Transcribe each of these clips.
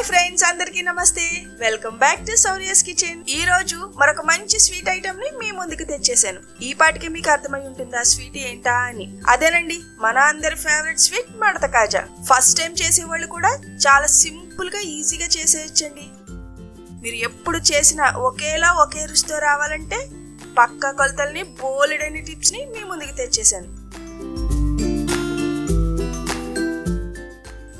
Hi friends అందరికీ నమస్తే. Welcome back to Sourya's kitchen. ఈ రోజు మరొక మంచి స్వీట్ ఐటమ్ని మీ ముందుకు తెచ్చేసాను. ఈ పాటికి మీకు అర్థమై ఉంటుంది ఆ స్వీట్ ఏంటా అని? అదేనండి మన అందరి ఫేవరెట్ స్వీట్ మడత కాజా. ఫస్ట్ టైం చేసే వాళ్ళు కూడా చాలా సింపుల్గా ఈజీగా చేసేయచ్చండి. మీరు ఎప్పుడు చేసినా ఒకేలా ఒకే రుచితో రావాలంటే పక్క కొలతల్ని బోలెడని టిప్స్ని మీ ముందుకు తెచ్చేసాను.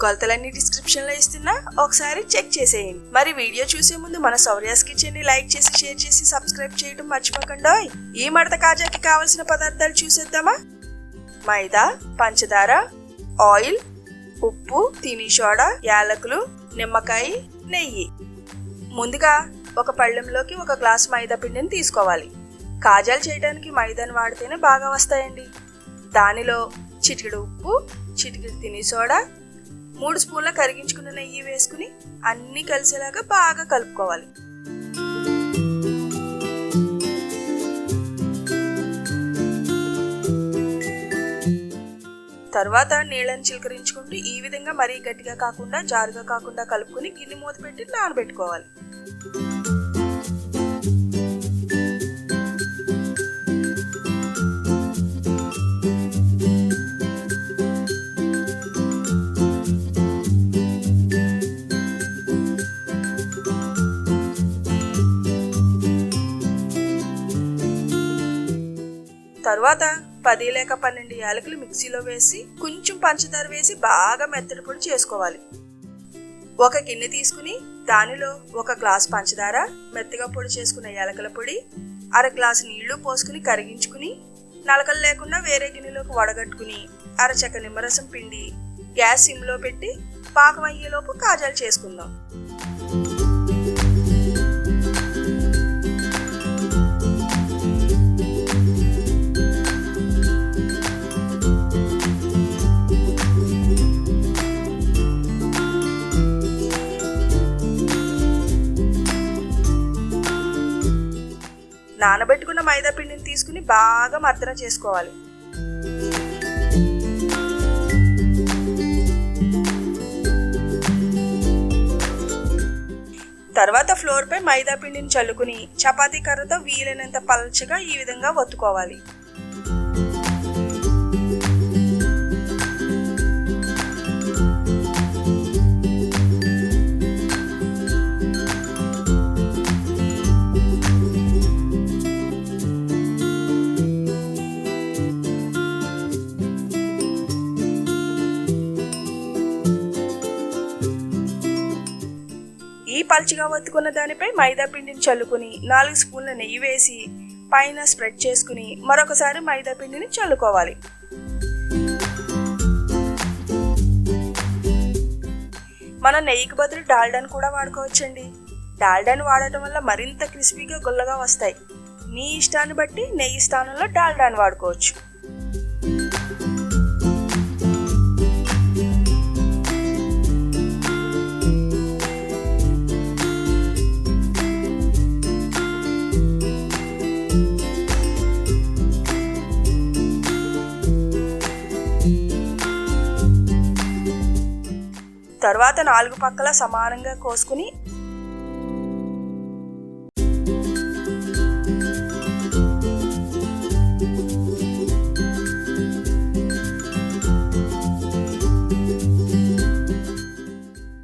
కొలతలన్నీ డిస్క్రిప్షన్లో ఇస్తున్నా. ఒకసారి చెక్ చేసేయండి. మరి వీడియో చూసే ముందు మన సౌర్యాస్ కిచెన్ని లైక్ చేసి షేర్ చేసి సబ్స్క్రైబ్ చేయడం మర్చిపోకుండా. ఈ మడత కాజాకి కావలసిన పదార్థాలు చూసేద్దామా? మైదా పంచదార ఆయిల్ ఉప్పు తిని సోడా యాలకులు నిమ్మకాయ నెయ్యి. ముందుగా ఒక పళ్ళెంలోకి ఒక గ్లాస్ మైదా పిండిని తీసుకోవాలి. కాజాలు చేయడానికి మైదాని వాడితేనే బాగా వస్తాయండి. దానిలో చిటికెడు ఉప్పు చిటికెడు తిని సోడా మూడు స్పూన్ల కరిగించుకున్న నెయ్యి వేసుకుని అన్నీ కలిసేలాగా బాగా కలుపుకోవాలి. తర్వాత నీళ్ళని చిలకరించుకుంటూ ఈ విధంగా మరీ గట్టిగా కాకుండా జారుగా కాకుండా కలుపుకొని గిన్నె మూత పెట్టి నానబెట్టుకోవాలి. తర్వాత పది లేక పన్నెండు యాలకులు మిక్సీలో వేసి కొంచెం పంచదార వేసి బాగా మెత్తడి పొడి చేసుకోవాలి. ఒక గిన్నె తీసుకుని దానిలో ఒక గ్లాస్ పంచదార మెత్తగా పొడి చేసుకున్న యాలకల పొడి అర గ్లాసు నీళ్ళు పోసుకుని కరిగించుకుని నలకలు లేకుండా వేరే గిన్నెలోకి వడగట్టుకుని అరచక్క నిమ్మరసం పిండి గ్యాస్ సిమ్లో పెట్టి పాకం అయ్యేలోపు కాజాలు చేసుకుందాం. నానబెట్టుకున్న మైదా పిండిని తీసుకుని బాగా మర్దన చేసుకోవాలి. తర్వాత ఫ్లోర్ పై మైదా పిండిని చల్లుకుని చపాతీ కర్రతో వీలైనంత పల్చగా ఈ విధంగా ఒత్తుకోవాలి. పల్చిగా వత్తుకున్న దానిపై మైదా పిండిని చల్లుకుని నాలుగు స్పూన్ల నెయ్యి వేసి పైన స్ప్రెడ్ చేసుకుని మరొకసారి మైదా పిండిని చల్లుకోవాలి. మనం నెయ్యికి బదులు డాల్డాను కూడా వాడుకోవచ్చండి. డాల్డాను వాడటం వల్ల మరింత క్రిస్పీగా గుల్లగా వస్తాయి. మీ ఇష్టాన్ని బట్టి నెయ్యి స్థానంలో డాల్డాను వాడుకోవచ్చు. తర్వాత నాలుగు పక్కల సమానంగా కోసుకుని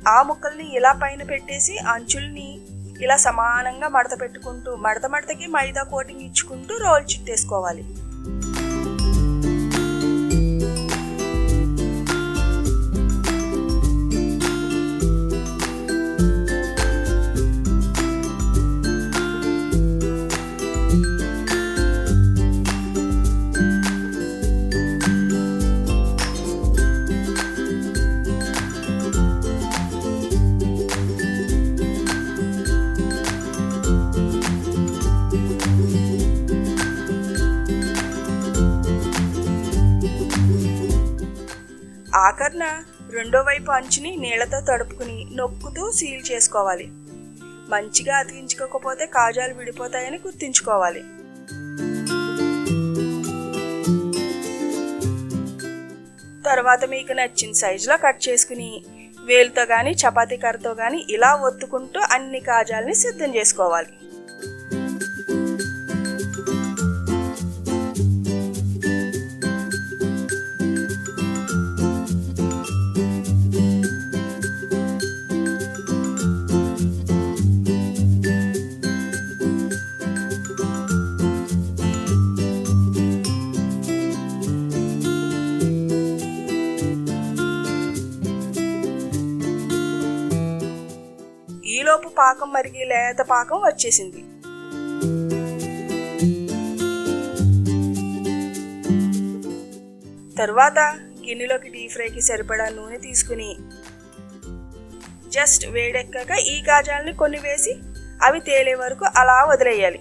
ఆ ముక్కల్ని ఇలా పైన పెట్టేసి అంచుల్ని ఇలా సమానంగా మడత పెట్టుకుంటూ మడత మడతకి మైదా కోటింగ్ ఇచ్చుకుంటూ రోల్ చుట్టేసుకోవాలి. ఆఖర్న రెండో వైపు అంచుని నీళ్ళతో తడుపుకుని నొక్కుతూ సీల్ చేసుకోవాలి. మంచిగా అతికించుకోకపోతే కాజాలు విడిపోతాయని గుర్తుంచుకోవాలి. తర్వాత మీకు నచ్చిన సైజులో కట్ చేసుకుని వేలుతో కానీ చపాతీ కర్రతో కానీ ఇలా ఒత్తుకుంటూ అన్ని కాజాలని సిద్ధం చేసుకోవాలి. పాకం మరిగి లేత పాకం వచ్చేసింది. తరువాత గిన్నెలోకి డీప్ ఫ్రైకి సరిపడా నూనె తీసుకుని జస్ట్ వేడెక్కాక ఈ కాజాలని కొన్ని వేసి అవి తేలే వరకు అలా వదిలేయాలి.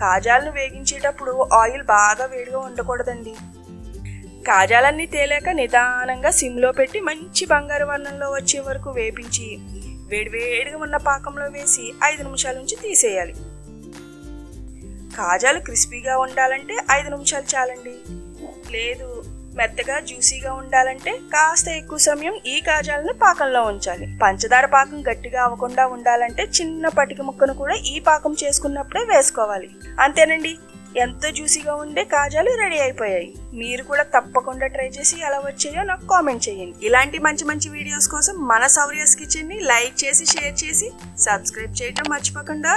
కాజాలను వేగించేటప్పుడు ఆయిల్ బాగా వేడిగా ఉండకూడదండి. కాజాలన్నీ తేలాక నిదానంగా సిమ్లో పెట్టి మంచి బంగారు వర్ణంలో వచ్చే వరకు వేపించి వేడివేడిగా ఉన్న పాకంలో వేసి ఐదు నిమిషాల నుంచి తీసేయాలి. కాజాలు క్రిస్పీగా ఉండాలంటే ఐదు నిమిషాలు చాలండి. లేదు మెత్తగా జ్యూసీగా ఉండాలంటే కాస్త ఎక్కువ సమయం ఈ కాజాలను పాకంలో ఉంచాలి. పంచదార పాకం గట్టిగా అవ్వకుండా ఉండాలంటే చిన్న పటిక ముక్కను కూడా ఈ పాకం చేసుకున్నప్పుడే వేసుకోవాలి. అంతేనండి. ఎంతో జ్యూసీగా ఉండే కాజాలు రెడీ అయిపోయాయి. మీరు కూడా తప్పకుండా ట్రై చేసి ఎలా వచ్చాయో నాకు కామెంట్ చేయండి. ఇలాంటి మంచి మంచి వీడియోస్ కోసం మన సౌర్యస్ కిచెన్ని లైక్ చేసి షేర్ చేసి సబ్స్క్రైబ్ చేయటం మర్చిపోకుండా.